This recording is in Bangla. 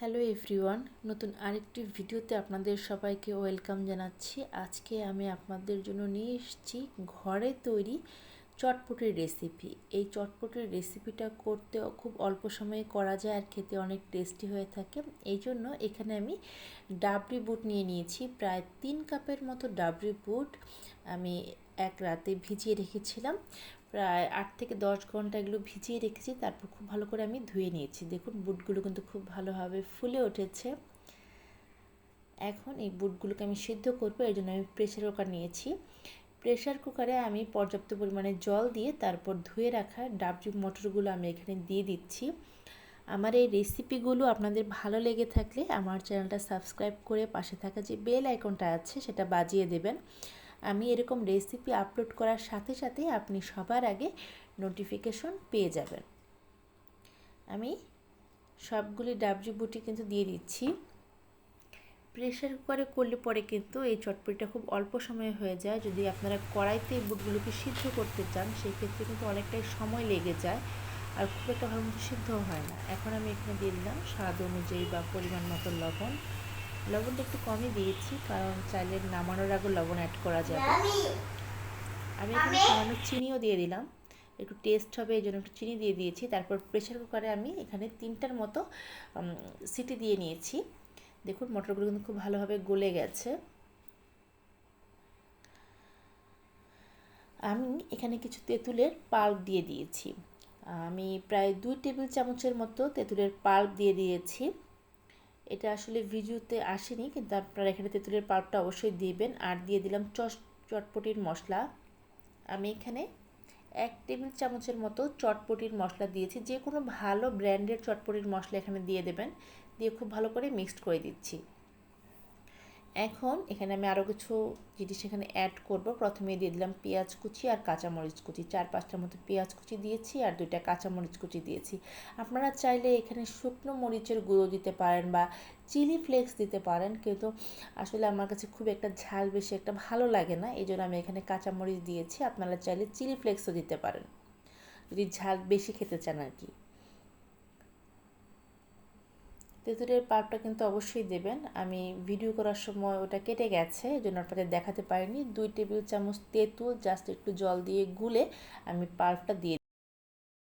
হ্যালো এভরিওয়ান নতুন আরেকটি ভিডিওতে আপনাদের সবাইকে ওয়েলকাম জানাচ্ছি। আজকে আমি আপনাদের জন্য নিয়ে এসেছি ঘরে তৈরি চটপটির রেসিপি এই চটপটির রেসিপিটা করতে খুব অল্প সময়ে করা যায় আর খেতে অনেক টেস্টি হয়ে থাকে। এই জন্য এখানে আমি ডাবরি বুট নিয়ে নিয়েছি। প্রায় তিন কাপের মতো ডাবরি বুট আমি এক রাতে ভিজিয়ে রেখেছিলাম। প্রায় আট থেকে দশ ঘণ্টা এগুলো ভিজিয়ে রেখেছি, তারপর খুব ভালো করে আমি ধুয়ে নিয়েছি। দেখুন, বুটগুলো কিন্তু খুব ভালোভাবে ফুলে উঠেছে। এখন এই বুটগুলোকে আমি সিদ্ধ করব এই জন্য আমি প্রেশার কুকার নিয়েছি। প্রেশার কুকারে আমি পর্যাপ্ত পরিমাণে জল দিয়ে তারপর ধুয়ে রাখা ডাবজি মটরগুলো আমি এখানে দিয়ে দিচ্ছি। আমার এই রেসিপিগুলো আপনাদের ভালো লেগে থাকলে আমার চ্যানেলটা সাবস্ক্রাইব করে পাশে থাকা যে বেল আইকনটা আছে, সেটা বাজিয়ে দেবেন। আমি এরকম রেসিপি আপলোড করার সাথে সাথে আপনি সবার আগে নোটিফিকেশন পেয়ে যাবেন। আমি সবগুলি ডাবজি বুটি কিন্তু দিয়ে দিচ্ছি। প্রেশার কুকারে করলে পরে কিন্তু এই চটপটিটা খুব অল্প সময়ে হয়ে যায়। যদি আপনারা কড়াইতে বুটগুলোকে সিদ্ধ করতে চান সেই ক্ষেত্রে কিন্তু অনেকটাই সময় লেগে যায় আর খুব একটা ভালো মতো সিদ্ধও হয় না। এখন আমি এখানে দিয়ে দিলাম স্বাদ অনুযায়ী বা পরিমাণ মতো লবণ। লবণটা একটু কমই দিয়েছি কারণ চাইলে নামানোর আগে লবণ অ্যাড করা যাবে। আমি এখানে সামান্য চিনিও দিয়ে দিলাম। একটু টেস্ট হবে এই জন্য একটু চিনি দিয়ে দিয়েছি। তারপর প্রেশার কুকারে আমি এখানে তিনটার মতো সিটি দিয়ে নিয়েছি। দেখুন মটরগুলো কিন্তু খুব ভালোভাবে গলে গেছে। আমি এখানে কিছু তেঁতুলের পাল্প দিয়ে দিয়েছি। আমি প্রায় দুই টেবিল চামচের মতো তেঁতুলের পাল্প দিয়ে দিয়েছি। এটা আসলে ভিজুতে আসেনি, কিন্তু আপনারা এখানে তেঁতুলের পাল্পটা অবশ্যই দিবেন। আর দিয়ে দিলাম চস, চটপটির মশলা। আমি এখানে এক টেবিল চামচের মতো চটপটির মশলা দিয়েছি। যে কোনো ভালো ব্র্যান্ডের চটপটির মশলা এখানে দিয়ে দেবেন। দিয়ে খুব ভালো করে মিক্সড করে দিচ্ছি। এখন এখানে আমি আরও কিছু জিনিস এখানে অ্যাড করব। প্রথমে দিয়ে দিলাম পেঁয়াজ কুচি আর কাঁচামরিচ কুচি। চার পাঁচটার মতো পেঁয়াজ কুচি দিয়েছি আর দুইটা কাঁচামরিচ কুচি দিয়েছি। আপনারা চাইলে এখানে শুকনো মরিচের গুঁড়ো দিতে পারেন বা চিলি ফ্লেক্স দিতে পারেন। কিন্তু আসলে আমার কাছে খুব একটা ঝাল বেশি একটা ভালো লাগে না। এই জন্য আমি এখানে কাঁচামরিচ দিয়েছি। আপনারা চাইলে চিলি ফ্লেক্সও দিতে পারেন। যদি ঝাল বেশি খেতে চান আর কি। তেঁতুলের পাপটা কিন্তু অবশ্যই দেবেন। আমি ভিডিও করার সময় ওটা কেটে গেছে এই জন্য আপনাদের দেখাতে পারিনি। দুই টেবিল চামচ তেঁতুল জাস্ট একটু জল দিয়ে গুলে আমি পাল্পটা দিয়ে